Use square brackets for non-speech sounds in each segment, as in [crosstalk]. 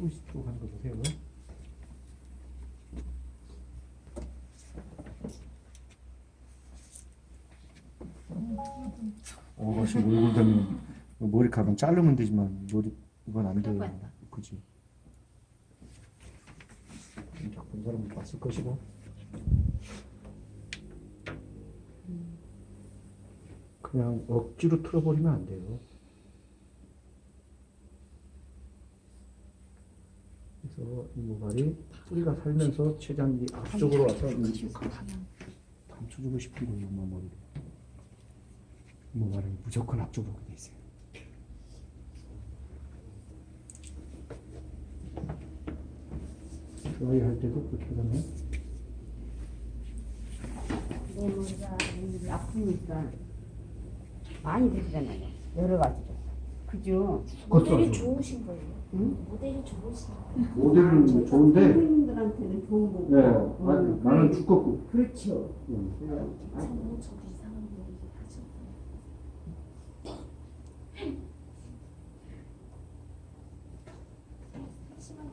풀시도 하는 거 보세요. 어, 다시 얼굴 되면 머리카락은 자르면 되지만 머리 이건 안 돼요. 그지? 본 사람은 봤을 것이고. 그냥 억지로 틀어버리면 안 돼요. 그래서 이 모발이 뿌리가 살면서 최대한 이 앞쪽으로 와서 이 감춰주고 싶은 거예요, 엄마 머리를. 이 모발은 무조건 앞쪽으로 오게 돼 있어요. 드라이 할 때도 그렇게 하잖아요. 내 머리가 이 아프니까 많이 되잖아요. 여러 가지로. 그죠? 모델이 그것도 좋으신 거예요. 응? 모델이 좋으신 모델은 뭐 좋은데, 선생님들한테는 좋은 거고. 예, 음, 아니, 나는 두껍고. 그렇죠. 음. 음, 아, 저는 저도 이상한 모델이 하셨어요. 심한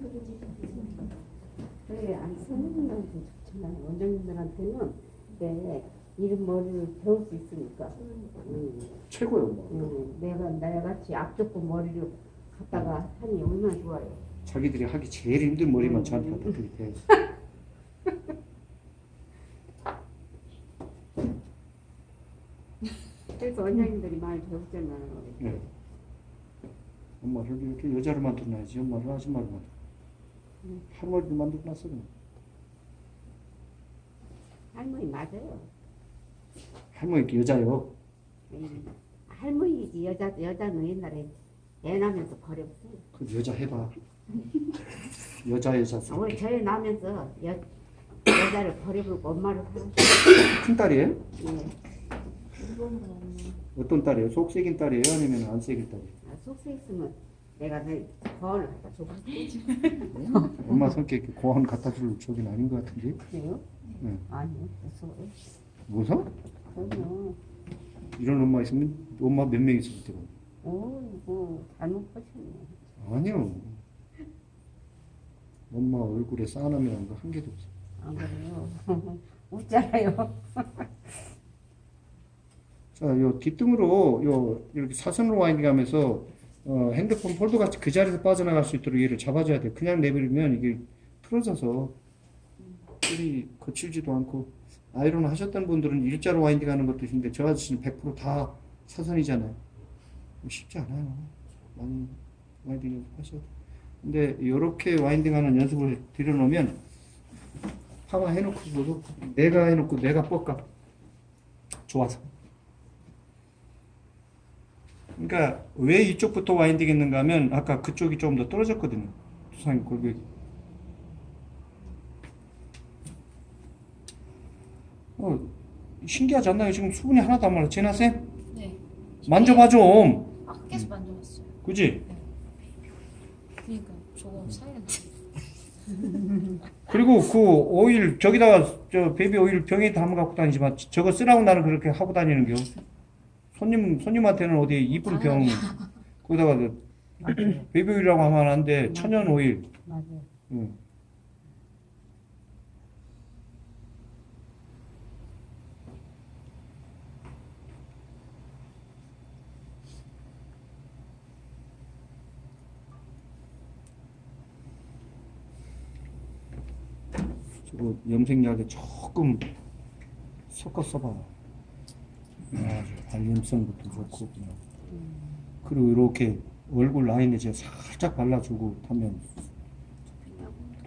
그래, 아니 선생님들한테 좋지만 원장님들한테는 내 이런 머리를 배울 수 있으니까. 음, 최고예요, 뭐. 음, 내가 나같이 앞쪽고 머리를 갖다가 하니 얼마나 좋아요. 자기들이 하기 제일 힘든 머리만 저한테 갖다 드리대. [laughs] 그래서 원장님들이 많이 배우잖아요. 네. 엄마를 이렇게 여자를 만들어놔야지 엄마를 아줌마를 만들어. 음. 할머니를 만들어놨어 그냥. 할머니 맞아요. 할머니 이렇게 여자요. 음, 할머니지 여자 여자는 옛날에 애 낳으면서 버렸어요. 그 여자 해봐. 여자 여자. 아, 우리 저희 낳으면서 여 여자를 버려버리고 엄마를. 큰 딸이에요? 예. 어떤 딸이에요? 속색인 딸이에요? 아니면 안 색인 딸이에요? 아, 속세 있으면 내가 내 거울 갖다. [laughs] 엄마 성격이 고한 갖다 줄 적은 아닌 것 같은데. 그래요? 네. 아니요. 무서워요. 무서? 그럼요. 이런 엄마 있으면 엄마 몇 명 있을 때고. 오, 뭐 잘못 보셨네. 아니요. 엄마 얼굴에 싸움이라는 거한 개도 없어. 안 그래요? [laughs] 웃잖아요. [laughs] 자, 요 뒷등으로 요 이렇게 사선으로 와인딩 하면서 어, 핸드폰 폴더 같이 그 자리에서 빠져나갈 수 있도록 얘를 잡아줘야 돼. 그냥 내버리면 이게 틀어져서 뿔이 거칠지도 않고 아이론 하셨던 분들은 일자로 와인딩 하는 것도 있는데 저 아저씨는 100%다 사선이잖아요. 쉽지 않아요. 많이 와인딩 연습하셔야 돼. 근데 이렇게 와인딩 하는 연습을 들여놓으면 파마 해놓고도 내가 해놓고 내가 뻗까 좋아서. 그러니까 왜 이쪽부터 와인딩 했는가 하면 아까 그쪽이 좀 더 떨어졌거든요. 두상 골격이. 어, 신기하지 않나요? 지금 수분이 하나도 안 말라. 제나 쌤 네. 만져봐 좀. 아, 계속 만져봤어요. 그지? 그러니까 저거 사이렌. [laughs] 그리고 그 오일 저기다가 저 베이비 오일 병에 담아 갖고 다니지만 저거 쓰라고 나는 그렇게 하고 다니는 겨. 손님 손님한테는 어디 이쁜 병 거기다가 그. 베이비 오일이라고 하면 안 돼. 천연 오일. 맞아요. 응. 저거 염색약에 조금 섞어 써봐. 아주 발림성부터 좋고 그냥. 그리고 이렇게 얼굴 라인에 제가 살짝 발라주고 하면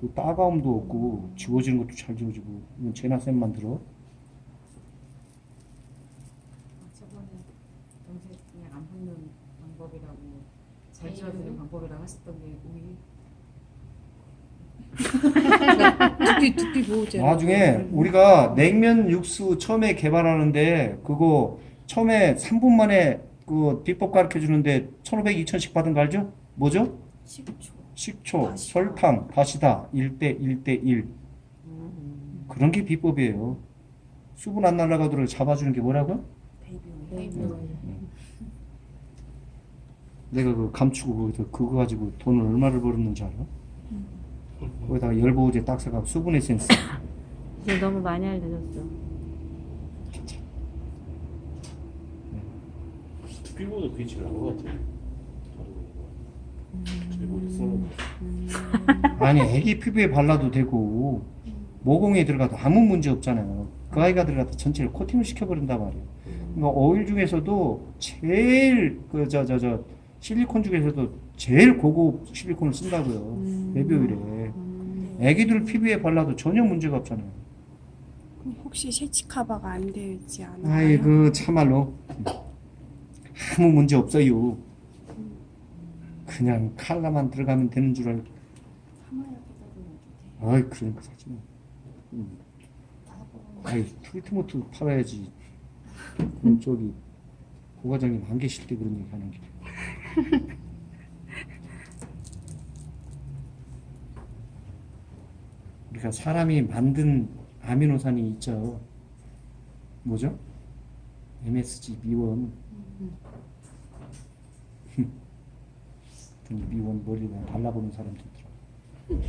또 따가움도 없고 지워지는 것도 잘 지워지고 이건 제나쌤만 들어 저번에 염색 그냥 안 붙는 방법이라고 잘 지워지는 방법이라고 하셨던 게 우리 [laughs] 두피 두피 보호제. 나중에 우리가 냉면 육수 처음에 개발하는데 그거 처음에 3분 만에 그 비법 가르쳐 주는데 1,500, 2,000씩 받은 거 알죠? 뭐죠? 식초. 식초, 다시다. 설탕, 다시다 1대 1대 1 그런 게 비법이에요 수분 안 날아가도록 잡아주는 게 뭐라고요? 베이비 오일. 오일. 내가 그 감추고 거기서 그거 가지고 돈을 얼마를 벌었는지 알아? 거기다가 열보호제 딱 써가지고 수분 에센스. [laughs] 이제 너무 많이 알려줬어. 피부도 그게 제일 나은 것 같아요. 다른 거. 제 머리 쓰는 거. 아니 애기 피부에 발라도 되고 모공에 들어가도 아무 문제 없잖아요. 그 아이가 들어가도 전체를 코팅을 시켜버린단 말이에요. 그러니까 오일 중에서도 제일 그 저 저 저 실리콘 중에서도 제일 고급 실리콘을 쓴다고요. 베비 오일에 애기들 피부에 발라도 전혀 문제가 없잖아요. 그럼 혹시 셰치 커버가 안 되지 않아요? 아이고 참말로. 아무 문제 없어요. 그냥 칼라만 들어가면 되는 줄 알고. 아이 그러니까 사지 마 음. 아이 트리트먼트 팔아야지. 그럼 저기 고 과장님 안 계실 때 그런 얘기 하는 게 우리가 사람이 만든 아미노산이 있죠 뭐죠? MSG 미원 이 미원 머리에 발라보는 사람도 있더라고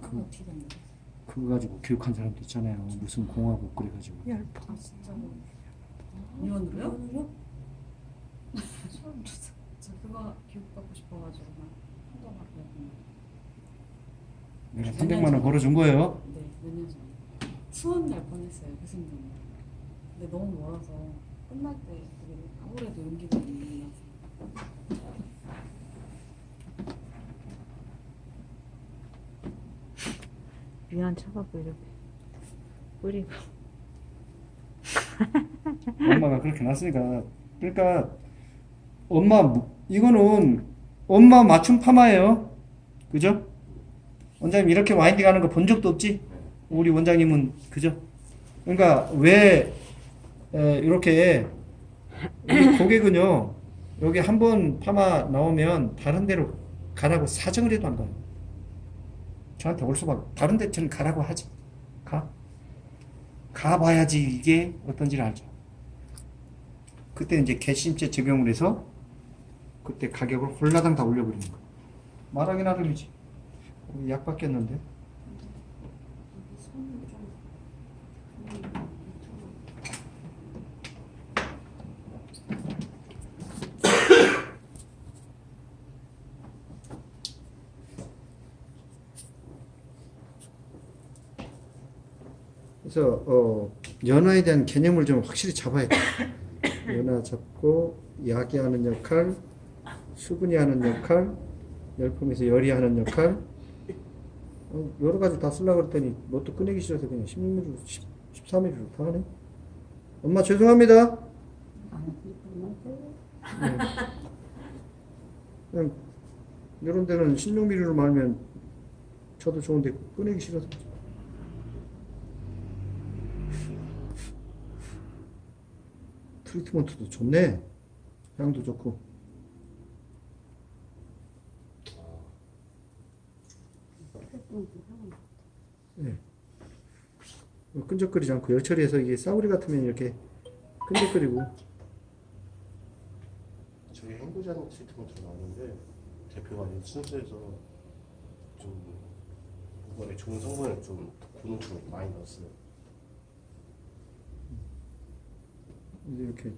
그건 어떻게 된 거예요? 그거 가지고 교육한 사람도 있잖아요 무슨 공화국 그래가지고 열포. 아 진짜로? 미원으로요? 돋 [laughs] 아. 저 그거 교육받고 싶어가지고 막 한동안 그랬는데 내가 300만 원 벌어준 거예요? 네, 몇 년 전에. 수원 날 뻔했어요 교수님 근데 너무 멀어서 끝날 때 되게 아무래도 용기가 안 나서 위안 쳐갖고 이렇게 뿌리고. 엄마가 그렇게 놨으니까. 그러니까 엄마 무- 이거는 엄마 맞춤 파마예요 그죠? 원장님 이렇게 와인딩 하는 거 본 적도 없지? 우리 원장님은 그죠? 그러니까 왜 에, 이렇게 우리 [coughs] 고객은요 여기 한 번 파마 나오면 다른 데로 가라고 사정을 해도 안 가요 저한테 올 수밖에 다른 데처럼 가라고 하지 가 가봐야지 이게 어떤지를 알죠 그때 이제 개심죄 적용을 해서 그때 가격을 홀라당 다 올려버리는 거야. 말하기 나름이지. 약 바뀌었는데. 그래서 어, 연화에 대한 개념을 좀 확실히 잡아야 돼. 연화 잡고 약이 하는 역할, 수분이 하는 역할, 열품에서 열이 하는 역할. 어, 여러 가지 다 쓰려고 그랬더니 뭣도 꺼내기 싫어서 그냥 16mm, 13mm로 다 하네. 엄마 죄송합니다. 네. 그냥 이런 데는 16mm로 말면 저도 좋은데 꺼내기 싫어서. 트리트먼트도 좋네. 향도 좋고. 네. 뭐 끈적거리지 않고 열 처리해서 이게 싸구리 같으면 이렇게 끈적거리고 저희 행보장 트리트먼트 나왔는데 대표가 이제 순수해서 좀 이번에 좋은 성분을 좀 고농축을 많이 넣었어요. 이제 이렇게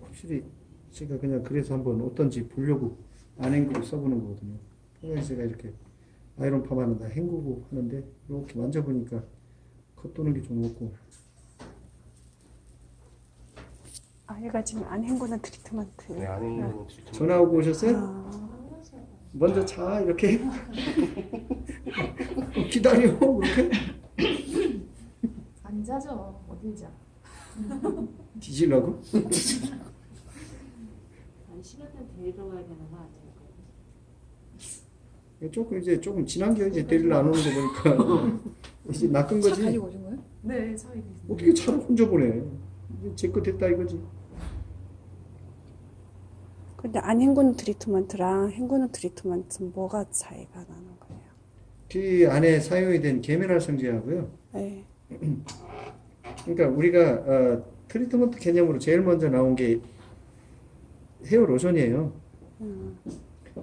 확실히 제가 그냥 그래서 한번 어떤지 보려고 안 헹구고 써보는 거거든요. 평상시 제가 이렇게 아이론 파마는 다 헹구고 하는데 이렇게 만져보니까 컷 도는 게 좀 없고 아이가 지금 안 헹구는 트리트먼트. 네, 안에 있는 트리트먼트. 전화 오고 오셨어요? 아, 먼저 자 이렇게 [laughs] 기다려 이렇게 안 자죠. 어딜 자. 뒤질라고? 한 시간 때 데리러 가야 되는 거 아닐까요? 조금 이제 조금 지난 게 이제 데리러 안 오는 거 보니까 [laughs] 이제 낚은 차 거지. 가지고 오신 거예요? 네, 계세요. 어떻게 차를 혼자 보내? 제거 됐다 이거지. 근데 안 헹구는 트리트먼트랑 헹구는 트리트먼트는 뭐가 차이가 나는 거예요? 그 안에 사용이 된 계면활 성제하고요. 네. 그러니까 우리가 어, 트리트먼트 개념으로 제일 먼저 나온 게 헤어 로션이에요. 음,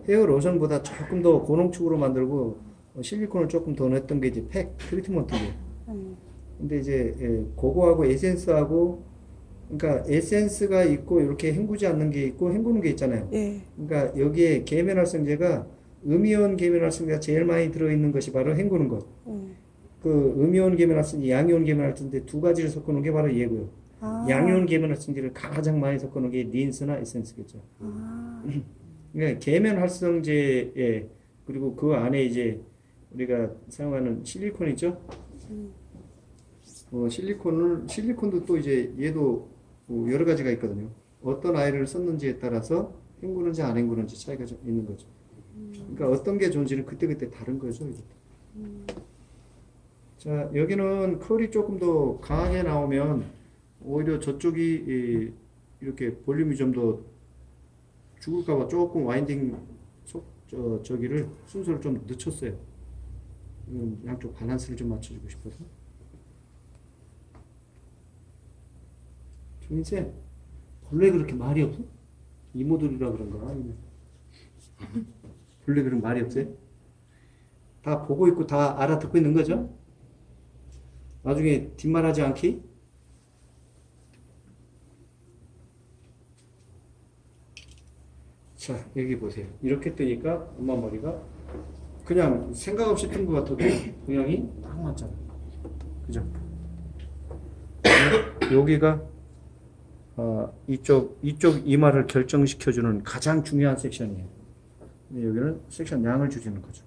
헤어 로션보다 조금 더 고농축으로 만들고 어, 실리콘을 조금 더 넣었던 게 이제 팩 트리트먼트예요. 음. 근데 이제 예, 그거하고 에센스하고 그러니까 에센스가 있고 이렇게 헹구지 않는 게 있고 헹구는 게 있잖아요. 예. 그러니까 여기에 계면활성제가 음이온 계면활성제가 제일 많이 들어있는 것이 바로 헹구는 것. 음. 그 음이온 계면활성제, 양이온 계면활성제 두 가지를 섞어놓은 게 바로 얘고요. 아. 양이온 계면활성제를 가장 많이 섞어놓은 게 린스나 에센스겠죠. 아. [laughs] 그러니까 계면 활성제에 그리고 그 안에 이제 우리가 사용하는 실리콘 있죠? 어, 실리콘을 실리콘도 또 이제 얘도 뭐 여러 가지가 있거든요. 어떤 아이를 썼는지에 따라서 헹구는지 안 헹구는지 차이가 좀 있는 거죠. 그러니까 어떤 게 좋은지는 그때그때 다른 거죠. 이것도. 자, 여기는 컬이 조금 더 강하게 나오면 오히려 저쪽이 이, 이렇게 볼륨이 좀더 죽을까봐 조금 와인딩 속, 저, 저기를 순서를 좀 늦췄어요. 양쪽 밸런스를 좀 맞춰주고 싶어서. 정인쌤, 본래 그렇게 말이 없어? 이모들이라 그런가? 아니면 본래 그런 말이 없어요? 다 보고 있고 다 알아듣고 있는 거죠? 나중에 뒷말하지 않기? 자, 여기 보세요. 이렇게 뜨니까 엄마 머리가 그냥 생각 없이 뜬 것 같아도 모양이 딱 맞잖아요. 그죠? 여기가 어, 이쪽 이쪽 이마를 결정시켜주는 가장 중요한 섹션이에요. 여기는 섹션 양을 줄이는 거죠.